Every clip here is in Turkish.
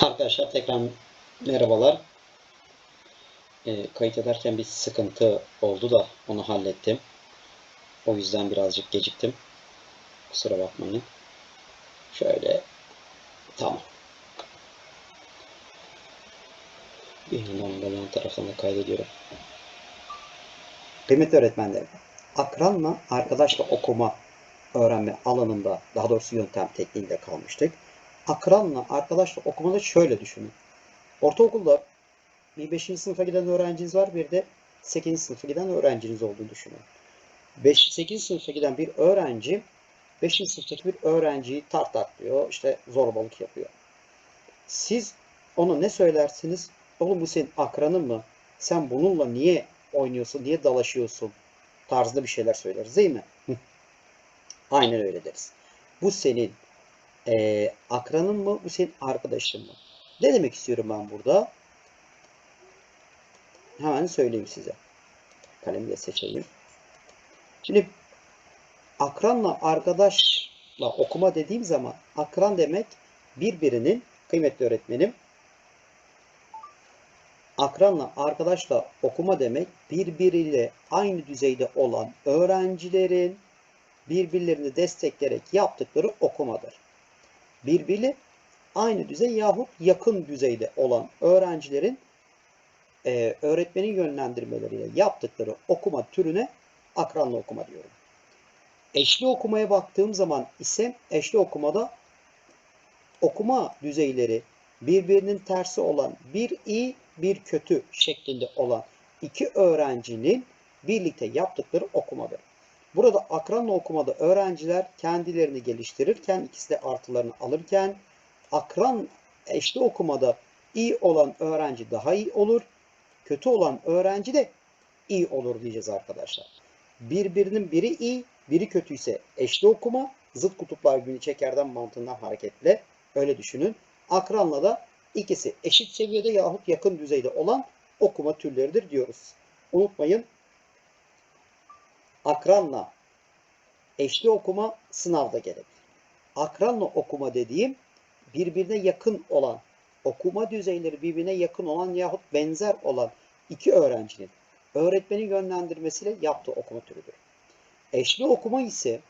Arkadaşlar tekrar merhabalar. Ee, kayıt ederken bir sıkıntı oldu da onu hallettim. O yüzden birazcık geciktim. Kusura bakmayın. Şöyle. Tamam. Bir yandan da yan taraftan kaydediyorum. Kıymetli öğretmenlerim, akranla arkadaşla okuma öğrenme alanında, daha doğrusu yöntem tekniğinde kalmıştık. Akranla arkadaşla okumada şöyle düşünün. Ortaokulda bir 5. sınıfa giden öğrenciniz var, bir de 8. sınıfa giden öğrenciniz olduğunu düşünün. 5, 8. sınıfa giden bir öğrenci 5. sınıftaki bir öğrenciyi tartaklıyor, işte zorbalık yapıyor. Siz ona ne söylersiniz? Oğlum bu senin akranın mı? Sen bununla niye oynuyorsun, niye dalaşıyorsun? Tarzında bir şeyler söyleriz değil mi? Aynen öyle deriz. Bu senin eee, akranın mı, bu senin arkadaşın mı? Ne demek istiyorum ben burada? Hemen söyleyeyim size. Kalemi de seçeyim. Şimdi akranla arkadaşla okuma dediğim zaman akran demek birbirinin kıymetli öğretmenim akranla arkadaşla okuma demek birbiriyle aynı düzeyde olan öğrencilerin birbirlerini destekleyerek yaptıkları okumadır. Birbiri aynı düzey yahut yakın düzeyde olan öğrencilerin e, öğretmenin yönlendirmeleriyle yaptıkları okuma türüne akranla okuma diyorum. Eşli okumaya baktığım zaman ise eşli okumada okuma düzeyleri birbirinin tersi olan bir iyi bir kötü şeklinde olan iki öğrencinin birlikte yaptıkları okumadır. Burada akranla okumada öğrenciler kendilerini geliştirirken ikisi de artılarını alırken akran eşli okumada iyi olan öğrenci daha iyi olur. Kötü olan öğrenci de iyi olur diyeceğiz arkadaşlar. Birbirinin biri iyi, biri kötü ise eşli okuma, zıt kutuplar birbirini çekerden mantığından hareketle öyle düşünün. Akranla da ikisi eşit seviyede yahut yakın düzeyde olan okuma türleridir diyoruz. Unutmayın akranla eşli okuma sınavda gelebilir. Akranla okuma dediğim birbirine yakın olan, okuma düzeyleri birbirine yakın olan yahut benzer olan iki öğrencinin öğretmenin yönlendirmesiyle yaptığı okuma türüdür. Eşli okuma ise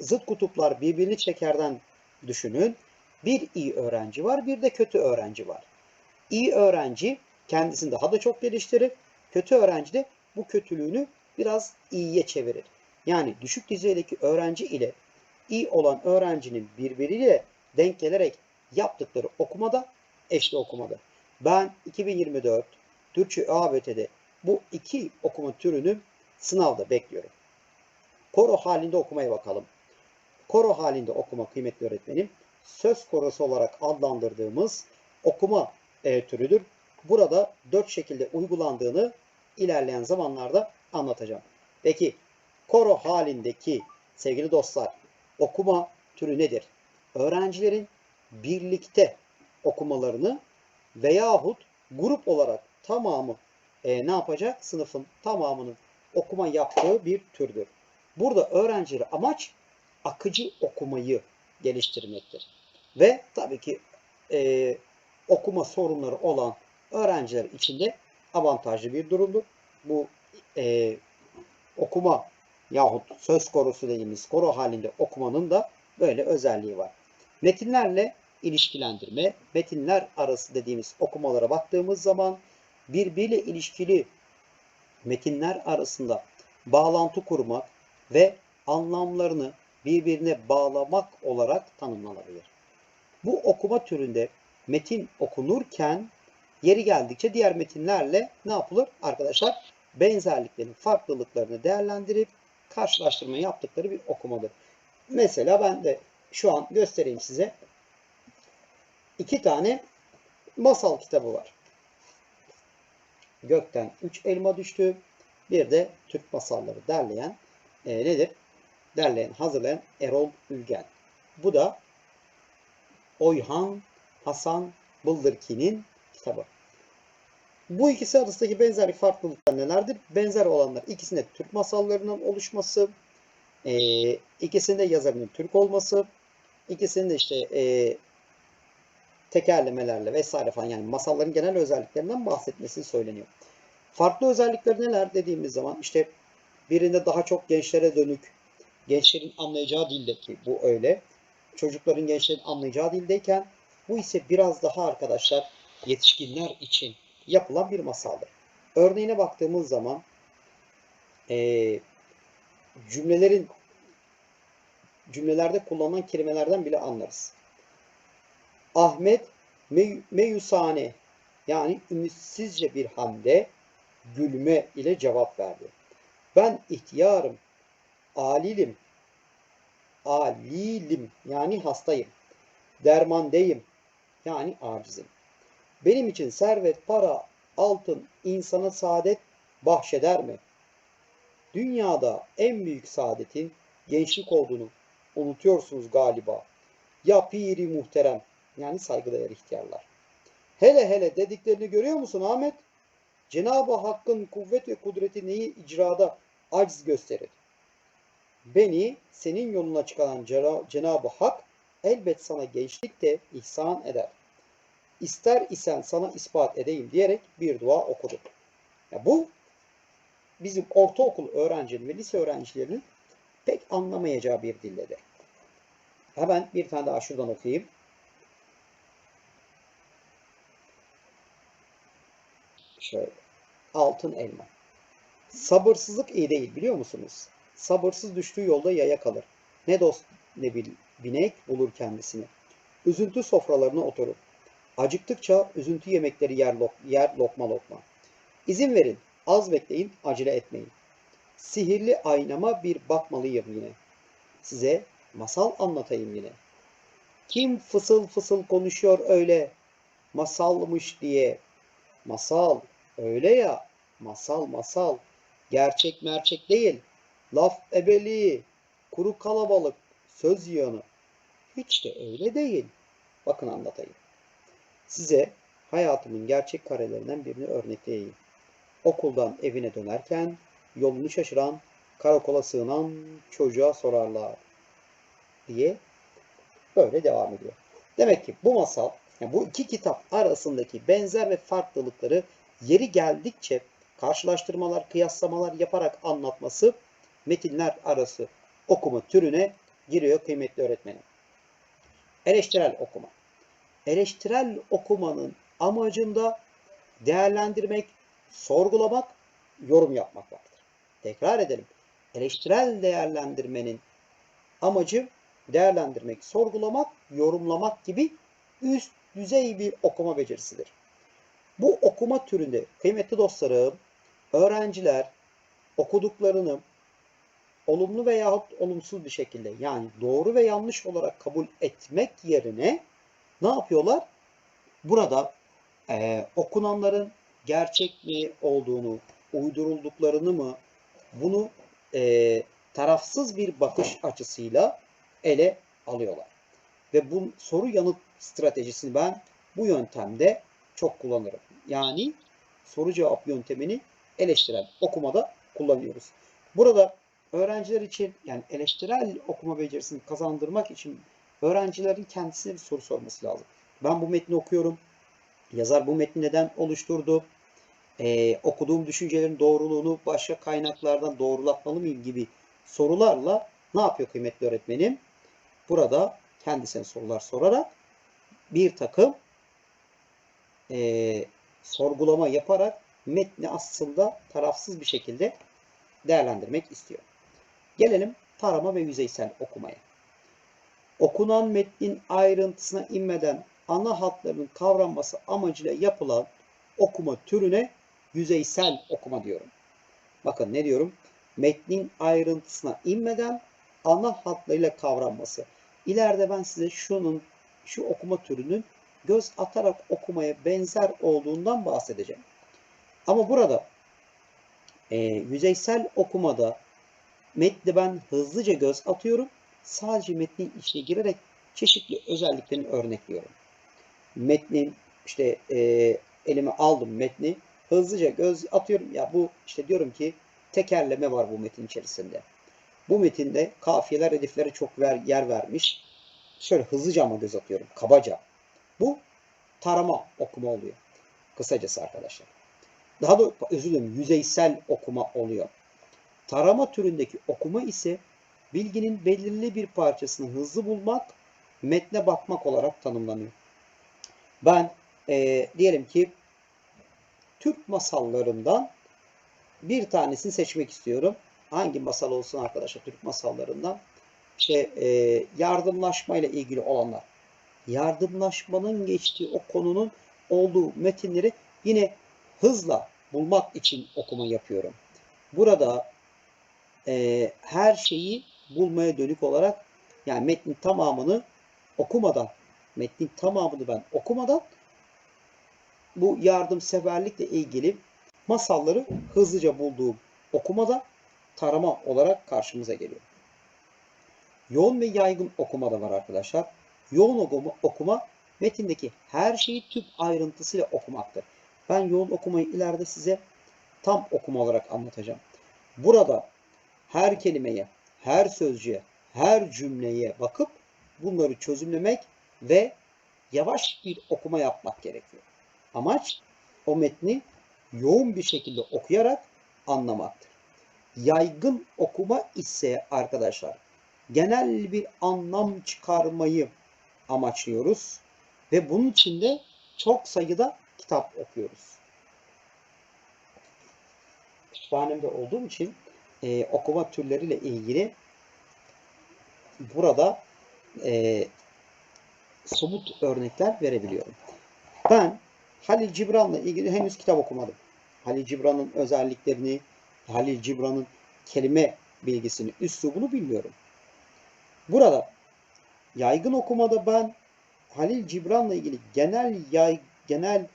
zıt kutuplar birbirini çekerden düşünün. Bir iyi öğrenci var, bir de kötü öğrenci var. İyi öğrenci kendisini daha da çok geliştirir. Kötü öğrenci de bu kötülüğünü biraz iyiye çevirir. Yani düşük düzeydeki öğrenci ile iyi olan öğrencinin birbiriyle denk gelerek yaptıkları okumada eşli okumadır. Ben 2024 Türkçe ÖABT'de bu iki okuma türünü sınavda bekliyorum. Koro halinde okumaya bakalım. Koro halinde okuma kıymetli öğretmenim söz korosu olarak adlandırdığımız okuma e, türüdür. Burada dört şekilde uygulandığını ilerleyen zamanlarda anlatacağım. Peki koro halindeki sevgili dostlar okuma türü nedir? Öğrencilerin birlikte okumalarını veyahut grup olarak tamamı e, ne yapacak? Sınıfın tamamının okuma yaptığı bir türdür. Burada öğrencileri amaç akıcı okumayı geliştirmektir. Ve tabii ki e, okuma sorunları olan öğrenciler için de avantajlı bir durumdur. Bu e, okuma yahut söz korusu dediğimiz koro halinde okumanın da böyle özelliği var. Metinlerle ilişkilendirme, metinler arası dediğimiz okumalara baktığımız zaman birbiriyle ilişkili metinler arasında bağlantı kurmak ve anlamlarını birbirine bağlamak olarak tanımlanabilir. Bu okuma türünde metin okunurken yeri geldikçe diğer metinlerle ne yapılır? Arkadaşlar benzerliklerin farklılıklarını değerlendirip karşılaştırma yaptıkları bir okumadır. Mesela ben de şu an göstereyim size. iki tane masal kitabı var. Gökten üç elma düştü. Bir de Türk masalları derleyen e, nedir? Derleyen, hazırlayan Erol Ülgen. Bu da Oyhan Hasan Bıldırki'nin kitabı. Bu ikisi arasındaki benzerlik farklılıklar nelerdir? Benzer olanlar ikisinde Türk masallarının oluşması, e, ikisinde yazarının Türk olması, ikisinde işte e, tekerlemelerle vesaire falan yani masalların genel özelliklerinden bahsetmesi söyleniyor. Farklı özellikleri neler dediğimiz zaman işte birinde daha çok gençlere dönük, gençlerin anlayacağı dildeki bu öyle. Çocukların, gençlerin anlayacağı dildeyken bu ise biraz daha arkadaşlar yetişkinler için yapılan bir masaldır. Örneğine baktığımız zaman eee, cümlelerin cümlelerde kullanılan kelimelerden bile anlarız. Ahmet me- meyusane yani ümitsizce bir hamle gülme ile cevap verdi. Ben ihtiyarım, alilim, alilim yani hastayım, dermandeyim yani acizim. Benim için servet, para, altın insana saadet bahşeder mi? Dünyada en büyük saadetin gençlik olduğunu unutuyorsunuz galiba. Ya piri muhterem yani saygıdeğer ihtiyarlar. Hele hele dediklerini görüyor musun Ahmet? Cenab-ı Hakk'ın kuvvet ve kudreti neyi icrada aciz gösterir. Beni senin yoluna çıkaran Cenab-ı Hak elbet sana gençlik de ihsan eder. İster isen sana ispat edeyim diyerek bir dua okudu. Ya bu bizim ortaokul öğrencilerinin ve lise öğrencilerinin pek anlamayacağı bir dilledir. Hemen bir tane daha şuradan okuyayım. Şöyle. Altın elma. Sabırsızlık iyi değil biliyor musunuz? Sabırsız düştüğü yolda yaya kalır. Ne dost ne bil, binek bulur kendisini. Üzüntü sofralarına oturur. Acıktıkça üzüntü yemekleri yer, lok, yer lokma lokma. İzin verin, az bekleyin, acele etmeyin. Sihirli aynama bir bakmalıyım yine. Size masal anlatayım yine. Kim fısıl fısıl konuşuyor öyle masalmış diye. Masal öyle ya masal masal gerçek merçek değil. Laf ebeliği kuru kalabalık söz yığını. Hiç de öyle değil. Bakın anlatayım. Size hayatımın gerçek karelerinden birini örnekleyeyim. Okuldan evine dönerken yolunu şaşıran, karakola sığınan çocuğa sorarlar diye böyle devam ediyor. Demek ki bu masal, yani bu iki kitap arasındaki benzer ve farklılıkları yeri geldikçe karşılaştırmalar, kıyaslamalar yaparak anlatması metinler arası okuma türüne giriyor kıymetli öğretmenim. Eleştirel okuma. Eleştirel okumanın amacında değerlendirmek, sorgulamak, yorum yapmak vardır. Tekrar edelim. Eleştirel değerlendirmenin amacı değerlendirmek, sorgulamak, yorumlamak gibi üst düzey bir okuma becerisidir. Bu okuma türünde kıymetli dostlarım, öğrenciler okuduklarını olumlu veyahut olumsuz bir şekilde yani doğru ve yanlış olarak kabul etmek yerine ne yapıyorlar? Burada e, okunanların gerçek mi olduğunu, uydurulduklarını mı bunu e, tarafsız bir bakış açısıyla ele alıyorlar. Ve bu soru yanıt stratejisini ben bu yöntemde çok kullanırım. Yani soru cevap yöntemini eleştirel okumada kullanıyoruz. Burada öğrenciler için yani eleştirel okuma becerisini kazandırmak için öğrencilerin kendisine bir soru sorması lazım. Ben bu metni okuyorum. Yazar bu metni neden oluşturdu? Ee, okuduğum düşüncelerin doğruluğunu başka kaynaklardan doğrulatmalı mıyım gibi sorularla ne yapıyor kıymetli öğretmenim? Burada kendisine sorular sorarak bir takım e, sorgulama yaparak metni aslında tarafsız bir şekilde değerlendirmek istiyor. Gelelim tarama ve yüzeysel okumaya. Okunan metnin ayrıntısına inmeden ana hatlarının kavranması amacıyla yapılan okuma türüne yüzeysel okuma diyorum. Bakın ne diyorum? Metnin ayrıntısına inmeden ana hatlarıyla kavranması. İleride ben size şunun, şu okuma türünün göz atarak okumaya benzer olduğundan bahsedeceğim. Ama burada e, yüzeysel okumada metni ben hızlıca göz atıyorum. Sadece metnin içine girerek çeşitli özelliklerini örnekliyorum. Metnin işte e, elime aldım metni hızlıca göz atıyorum. Ya bu işte diyorum ki tekerleme var bu metin içerisinde. Bu metinde kafiyeler rediflere çok ver, yer vermiş. Şöyle hızlıca ama göz atıyorum. Kabaca. Bu tarama okuma oluyor. Kısacası arkadaşlar. Daha da özür dilerim yüzeysel okuma oluyor. Tarama türündeki okuma ise bilginin belirli bir parçasını hızlı bulmak, metne bakmak olarak tanımlanıyor. Ben eee, diyelim ki Türk masallarından bir tanesini seçmek istiyorum. Hangi masal olsun arkadaşlar Türk masallarından? İşte eee yardımlaşma ile ilgili olanlar. Yardımlaşmanın geçtiği o konunun olduğu metinleri yine hızla bulmak için okuma yapıyorum. Burada eee, her şeyi bulmaya dönük olarak yani metnin tamamını okumadan, metnin tamamını ben okumadan bu yardımseverlikle ilgili masalları hızlıca bulduğum okumada tarama olarak karşımıza geliyor. Yoğun ve yaygın okuma da var arkadaşlar. Yoğun okuma, okuma metindeki her şeyi tüm ayrıntısıyla okumaktır. Ben yoğun okumayı ileride size tam okuma olarak anlatacağım. Burada her kelimeye, her sözcüğe, her cümleye bakıp bunları çözümlemek ve yavaş bir okuma yapmak gerekiyor. Amaç o metni yoğun bir şekilde okuyarak anlamaktır. Yaygın okuma ise arkadaşlar genel bir anlam çıkarmayı amaçlıyoruz ve bunun için de çok sayıda kitap okuyoruz. Kütüphanemde olduğum için e, okuma türleriyle ilgili burada e, somut örnekler verebiliyorum. Ben Halil Cibran'la ilgili henüz kitap okumadım. Halil Cibran'ın özelliklerini, Halil Cibran'ın kelime bilgisini, üslubunu bilmiyorum. Burada yaygın okumada ben Halil Cibran'la ilgili genel yay, genel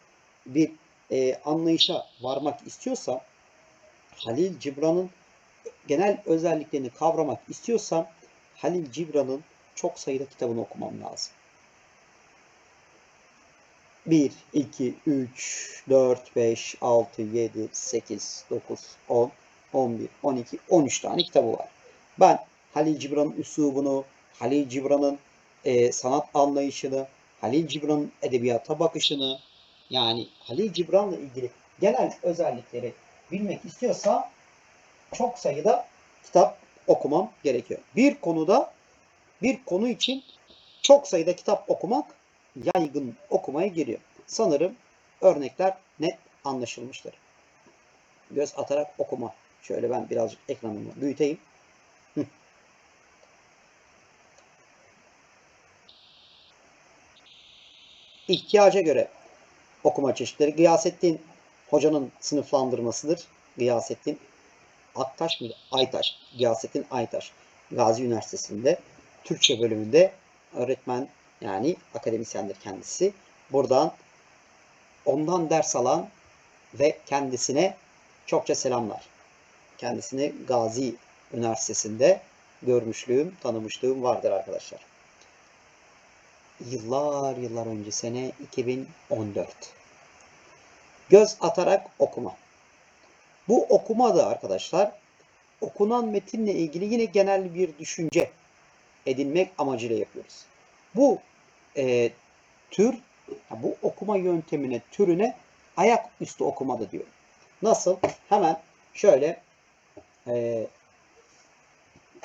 bir e, anlayışa varmak istiyorsam, Halil Cibran'ın genel özelliklerini kavramak istiyorsam, Halil Cibran'ın çok sayıda kitabını okumam lazım. 1, 2, 3, 4, 5, 6, 7, 8, 9, 10, 11, 12, 13 tane kitabı var. Ben Halil Cibran'ın üslubunu, Halil Cibran'ın e, sanat anlayışını, Halil Cibran'ın edebiyata bakışını, yani Halil Cibran'la ilgili genel özellikleri bilmek istiyorsa çok sayıda kitap okumam gerekiyor. Bir konuda bir konu için çok sayıda kitap okumak yaygın okumaya giriyor. Sanırım örnekler net anlaşılmıştır. Göz atarak okuma. Şöyle ben birazcık ekranımı büyüteyim. Hı. İhtiyaca göre okuma çeşitleri. Gıyasettin hocanın sınıflandırmasıdır. Gıyasettin Aktaş mıydı? Aytaş. Gıyasettin Aytaş. Gazi Üniversitesi'nde Türkçe bölümünde öğretmen yani akademisyendir kendisi. Buradan ondan ders alan ve kendisine çokça selamlar. Kendisini Gazi Üniversitesi'nde görmüşlüğüm, tanımışlığım vardır arkadaşlar. Yıllar yıllar önce sene 2014. Göz atarak okuma. Bu okuma da arkadaşlar okunan metinle ilgili yine genel bir düşünce edinmek amacıyla yapıyoruz. Bu e, tür, bu okuma yöntemine, türüne ayaküstü okuma da diyor. Nasıl? Hemen şöyle e,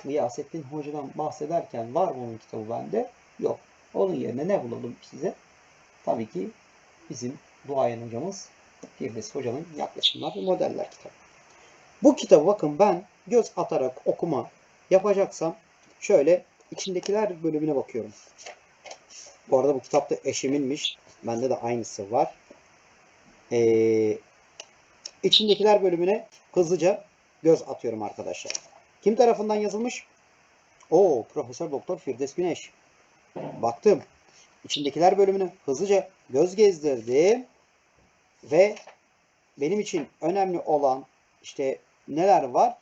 Gıyasettin Hoca'dan bahsederken var mı onun kitabı bende? Yok. Onun yerine ne bulalım size? Tabii ki bizim duayen hocamız Firdevs Hoca'nın yaklaşımlar ve modeller kitabı. Bu kitabı bakın ben göz atarak okuma yapacaksam şöyle içindekiler bölümüne bakıyorum. Bu arada bu kitap da eşiminmiş. Bende de aynısı var. Ee, içindekiler bölümüne hızlıca göz atıyorum arkadaşlar. Kim tarafından yazılmış? O Profesör Doktor Firdevs Güneş. Baktım. İçindekiler bölümüne hızlıca göz gezdirdim. Ve benim için önemli olan işte neler var?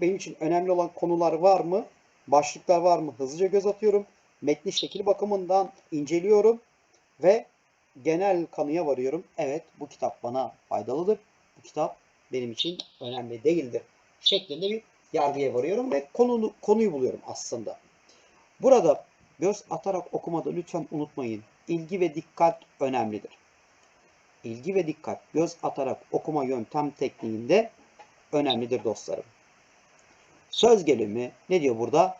Benim için önemli olan konular var mı? Başlıklar var mı? Hızlıca göz atıyorum. Metni şekil bakımından inceliyorum ve genel kanıya varıyorum. Evet bu kitap bana faydalıdır. Bu kitap benim için önemli değildir. Şeklinde bir yargıya varıyorum ve konu, konuyu buluyorum aslında. Burada göz atarak okumada lütfen unutmayın. İlgi ve dikkat önemlidir. İlgi ve dikkat göz atarak okuma yöntem tekniğinde önemlidir dostlarım. Söz gelimi ne diyor burada?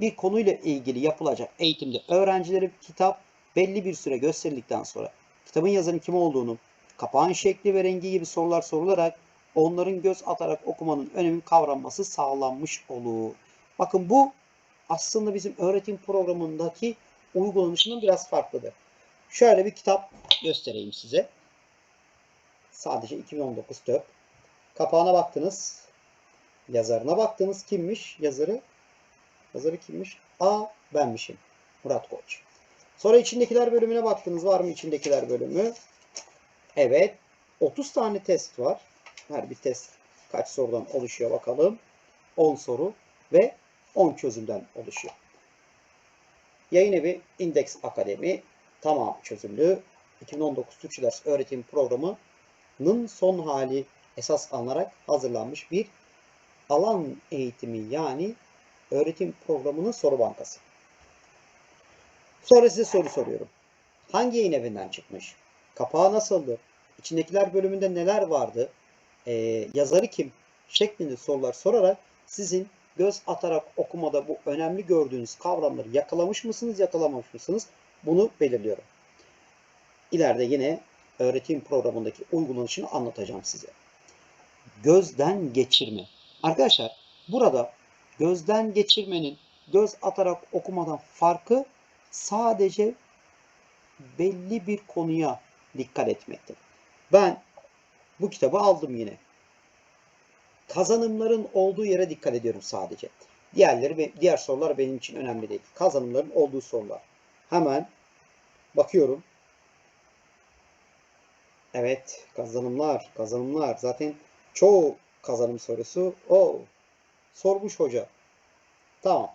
Bir konuyla ilgili yapılacak eğitimde öğrencilere bir kitap belli bir süre gösterildikten sonra kitabın yazarın kim olduğunu, kapağın şekli ve rengi gibi sorular sorularak onların göz atarak okumanın öneminin kavranması sağlanmış olur. Bakın bu aslında bizim öğretim programındaki uygulanışının biraz farklıdır. Şöyle bir kitap göstereyim size. Sadece 2019 TÖP. Kapağına baktınız. Yazarına baktınız. Kimmiş yazarı? Yazarı kimmiş? A benmişim. Murat Koç. Sonra içindekiler bölümüne baktınız. Var mı içindekiler bölümü? Evet. 30 tane test var. Her bir test kaç sorudan oluşuyor bakalım. 10 soru ve 10 çözümden oluşuyor. Yayın evi Index Akademi tamam çözümlü 2019 Türkçe ders öğretim programının son hali esas alınarak hazırlanmış bir alan eğitimi yani öğretim programının soru bankası. Sonra size soru soruyorum. Hangi yayın evinden çıkmış? Kapağı nasıldı? İçindekiler bölümünde neler vardı? Ee, yazarı kim? Şeklinde sorular sorarak sizin göz atarak okumada bu önemli gördüğünüz kavramları yakalamış mısınız, yakalamamış mısınız? Bunu belirliyorum. İleride yine öğretim programındaki uygulanışını anlatacağım size. Gözden geçirme. Arkadaşlar burada gözden geçirmenin göz atarak okumadan farkı sadece belli bir konuya dikkat etmektir. Ben bu kitabı aldım yine. Kazanımların olduğu yere dikkat ediyorum sadece. Diğerleri diğer sorular benim için önemli değil. Kazanımların olduğu sorular. Hemen bakıyorum. Evet, kazanımlar, kazanımlar. Zaten çoğu kazanım sorusu o sormuş hoca. Tamam.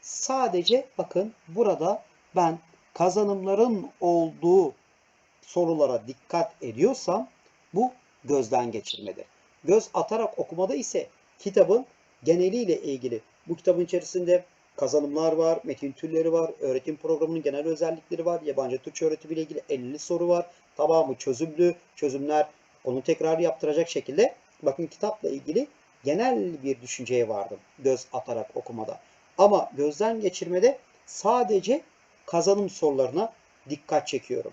Sadece bakın burada ben kazanımların olduğu sorulara dikkat ediyorsam bu gözden geçirmedir. Göz atarak okumada ise kitabın geneliyle ilgili bu kitabın içerisinde kazanımlar var, metin türleri var, öğretim programının genel özellikleri var, yabancı Türkçe öğretimiyle ilgili 50 soru var. Tamamı çözümlü, çözümler onu tekrar yaptıracak şekilde bakın kitapla ilgili genel bir düşünceye vardım göz atarak okumada. Ama gözden geçirmede sadece kazanım sorularına dikkat çekiyorum.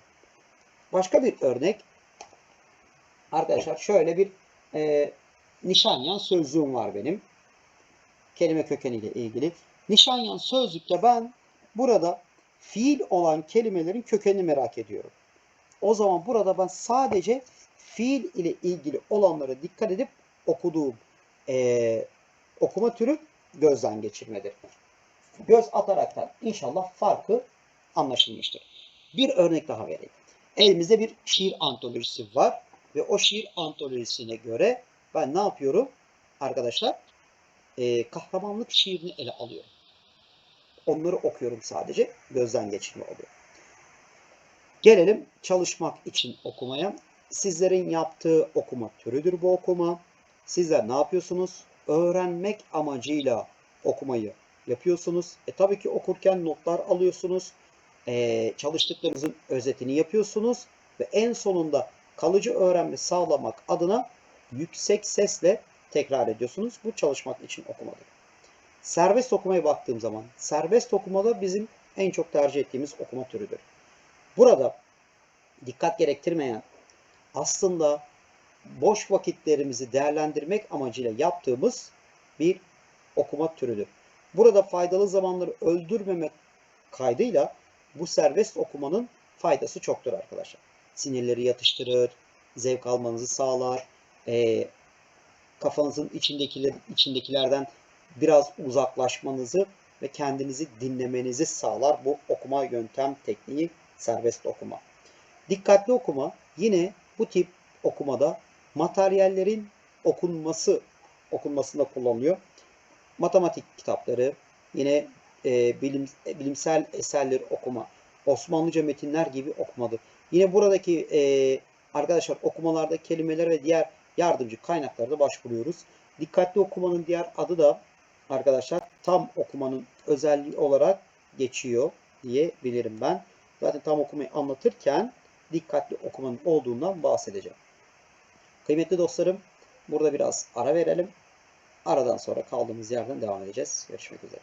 Başka bir örnek. Arkadaşlar şöyle bir e, Nişanyan sözlüğüm var benim. Kelime kökeniyle ilgili. Nişanyan sözlükte ben burada fiil olan kelimelerin kökenini merak ediyorum. O zaman burada ben sadece fiil ile ilgili olanlara dikkat edip okuduğum e, okuma türü gözden geçirmedir. Göz ataraktan inşallah farkı anlaşılmıştır. Bir örnek daha vereyim. Elimizde bir şiir antolojisi var ve o şiir antolojisine göre ben ne yapıyorum? Arkadaşlar e, kahramanlık şiirini ele alıyorum. Onları okuyorum sadece. Gözden geçirme oluyor. Gelelim çalışmak için okumaya. Sizlerin yaptığı okuma türüdür bu okuma. Sizler ne yapıyorsunuz? Öğrenmek amacıyla okumayı yapıyorsunuz. E tabii ki okurken notlar alıyorsunuz. E, çalıştıklarınızın özetini yapıyorsunuz. Ve en sonunda kalıcı öğrenme sağlamak adına yüksek sesle tekrar ediyorsunuz. Bu çalışmak için okumadır. Serbest okumaya baktığım zaman serbest okumada bizim en çok tercih ettiğimiz okuma türüdür. Burada dikkat gerektirmeyen aslında boş vakitlerimizi değerlendirmek amacıyla yaptığımız bir okuma türüdür. Burada faydalı zamanları öldürmemek kaydıyla bu serbest okumanın faydası çoktur arkadaşlar. Sinirleri yatıştırır, zevk almanızı sağlar, e, kafanızın içindekiler, içindekilerden biraz uzaklaşmanızı ve kendinizi dinlemenizi sağlar bu okuma yöntem tekniği serbest okuma. Dikkatli okuma yine bu tip okumada materyallerin okunması okunmasında kullanılıyor. Matematik kitapları, yine e, bilim, bilimsel eserleri okuma, Osmanlıca metinler gibi okumadır. Yine buradaki e, arkadaşlar okumalarda kelimeler ve diğer yardımcı kaynaklarda başvuruyoruz. Dikkatli okumanın diğer adı da arkadaşlar tam okumanın özelliği olarak geçiyor diyebilirim ben. Zaten tam okumayı anlatırken dikkatli okumanın olduğundan bahsedeceğim. Kıymetli dostlarım, burada biraz ara verelim. Aradan sonra kaldığımız yerden devam edeceğiz. Görüşmek üzere.